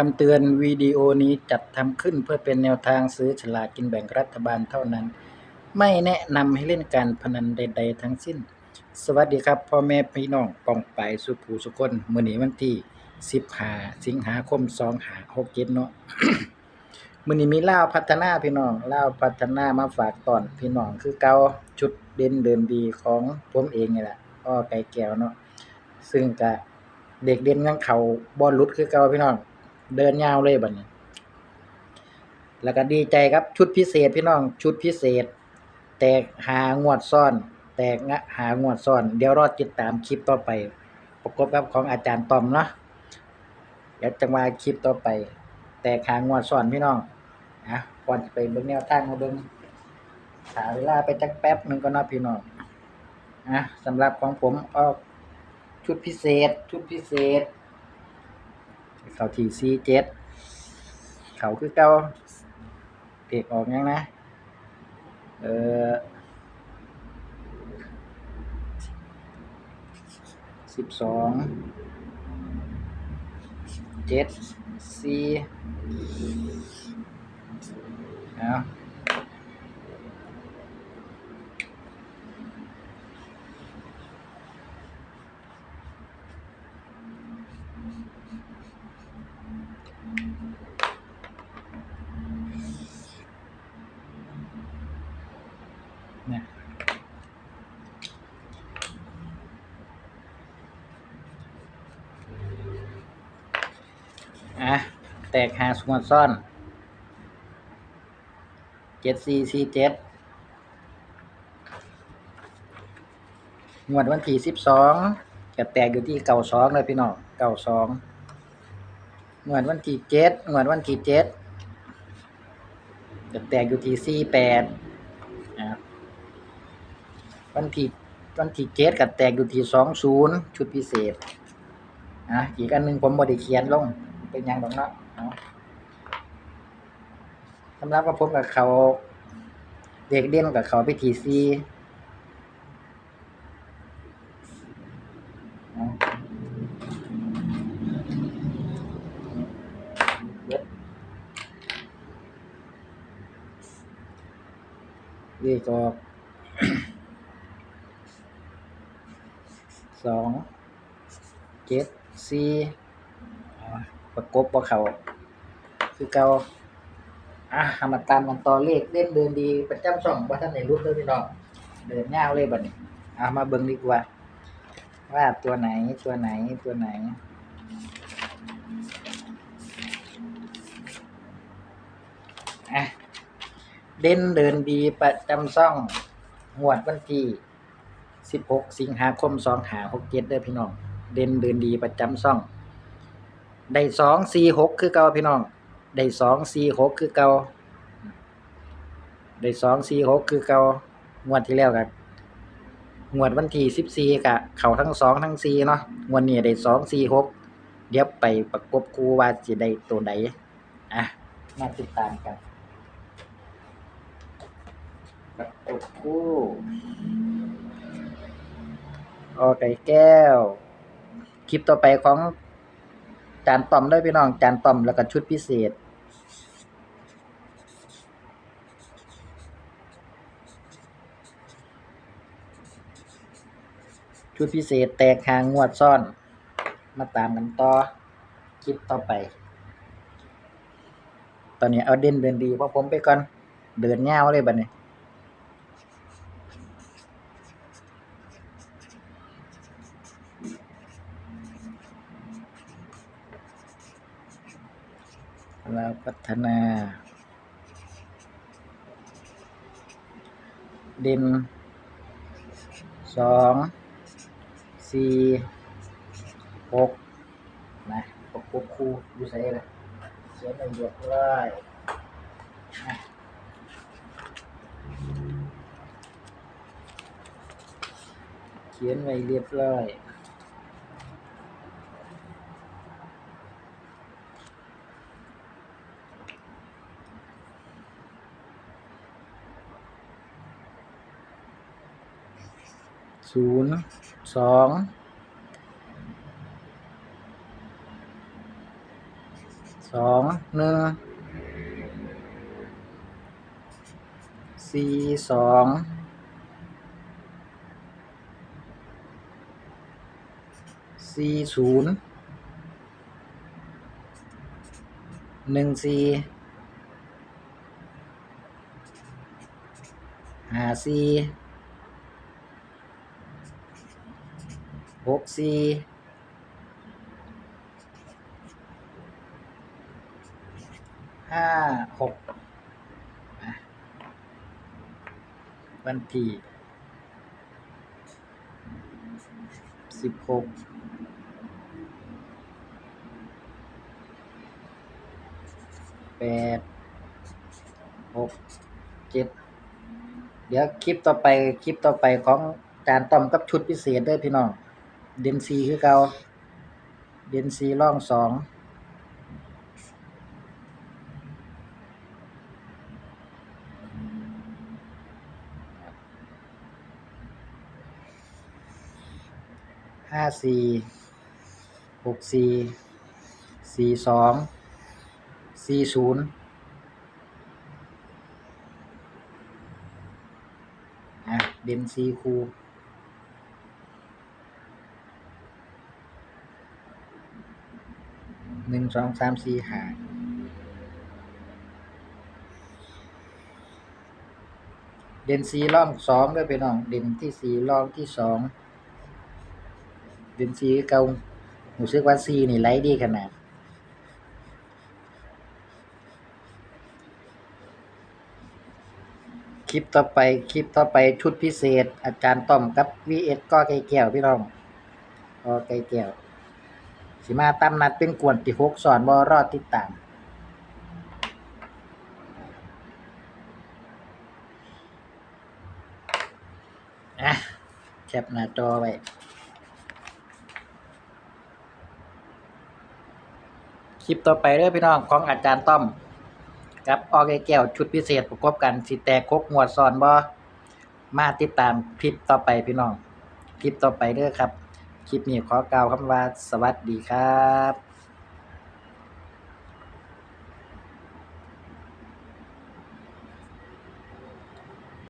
คำเตือนวิดีโอนี้จัดทำขึ้นเพื่อเป็นแนวทางซื้อฉลากกินแบ่งรัฐบาลเท่านั้น ไม่แนะนำให้เล่นการพนันใด ๆ ทั้งสิ้น สวัสดีครับพ่อแม่พี่น้องปองไปสุภูสุคนมื้อนี้วันที่15สิงหาคม2567เก็ดเนาะมื้อนี้มีเล่าพัฒนาพี่น้องเล่าพัฒนามาฝากตอนพี่น้องคือเกาชุดเด่นเดินดีของผมเองนี่แหละอ้อไก่แก้วเนาะซึ่งก็เด็กเด่นยังเขาบ่หลุดคือเกาพี่น้อง เดินยาวเลยบัดนี้ แล้วก็ดีใจครับชุดพิเศษพี่น้องชุดพิเศษ แตกหางวดซ่อน แตกงะหางวดซ่อน เดี๋ยวรอติดตามคลิปต่อไป ประกบกับของอาจารย์ตอมเนาะเดี๋ยวจังว่าคลิปต่อไป แตกหางวดซ่อนพี่น้องนะก่อนจะไปเบิ่งแนวทางมาเบิ่งหาเวลาไปจักแป๊บหนึ่งก็นาะพี่น้องนะสำหรับของผมออกชุดพิเศษ ชุดพิเศษ เขาที่ C7 เขาคือเก้าเด็กออกยังนะ เออสิบสองเจ็ดซีเอา อะ แตกหาสมวดซ่อนเจ็ดสี่สี่เจ็ดงวดวันที่สิบสองก็แตกอยู่ที่เก่าสองเลยพี่น้องเก่าสองงวดวันที่เจ็ดงวดวันที่เจ็ดก็แตกอยู่ที่สี่แปดวันที่วันที่เจ็ดก็แตกอยู่ที่สองศูนย์ชุดพิเศษอะอีกอันหนึ่งผมบได้เขียนลง เป็นยังดอกเนาะสำหรับว่าผมกับเขา เด็กเด่นกับเขาไปทีซีเอเบิดเลขออกสองเจ็ดสี่ ประกบบ่าเขาคือเก่าอะเอามาตามกันต่อเลขเล่นเดินดีประจำช่องบ่าท่านได้รู้เลยพี่น้องเดินยาวเลยบัดนี้เอามาเบิ่งดีกว่า ว่าตัวไหนตัวไหนตัวไหนอะเด่นเดินดีประจำช่องงวดวันที่ 16 สิงหาคม 2567เด้อพี่น้อง เด่นเดินดีประจำช่อง ได้2 4 6คือเก่าพี่น้อง ได้2 4 6คือเก่าได้2 4 6คือเก่างวดที่แล้วก็งวดวันที่14ก็เข้าทั้ง2ทั้ง4เนาะงวดนี้ได้2 4 6เดี๋ยวไปประกบคู่ว่าสิได้ตัวใดอะมาติดตามกันประกบคู่ออไก่แก้ว คลิปต่อไปของ จานต่อมด้วยพี่น้องจานต่อมแล้วก็ชุดพิเศษ ชุดพิเศษแตกหางงวดซ่อน มาตามกันต่อคลิปต่อไป ตอนนี้เอาเด่นเดินดีเพราะผมไปก่อน เดินเงาวเลยบัดนี้าวพัฒนาด่นสองสี่หกนะประกบคู่อยู่ใส่เลยเขียนในเรียบร้อยเขียนไว้เรียบร้อย ศูนย์สองสองหนึ่งสี่สองสี่ศูนย์หนึ่งสี่ห้าสี่ หกสี่ห้าหกวันที่สิบหกแปดหกเจ็ดเดี๋ยวคลิปต่อไปคลิปต่อไปของการต้อมกับชุดพิเศษเด้อพี่น้อง เดนซีคือเก่าเดนซีร่องสองห้าสี่หกสี่สี่สองสี่ศูนย์อะเดนซีคู หนึ่งสองสามสี่ห้าเดนซีล่องสองด้วยไปน้อง เดนที่สี่ล่องที่สองเป็นซีเก่ารู้สึกว่าซีนี่ไหลดีขนาดคลิปต่อไปคลิปต่อไปชุดพิเศษ อาจารย์ต้อมกับ VS ก็ไก่แก้วพี่น้องก็ไก่แก้ว สิมาตามนัดเป็นกวนที่หกสอนบอรอดติดตาม อะ แคปหน้าจอไว้คลิปต่อไปเด้อพี่น้องของอาจารย์ต้อมกับออแกแก้วชุดพิเศษประกอบกันสิแตกคกงวดซอนบ่มาติดตามคลิปต่อไปพี่น้อง คลิปต่อไปเด้อครับ คลิปนี้ขอกล่าวคำว่าสวัสดีครับ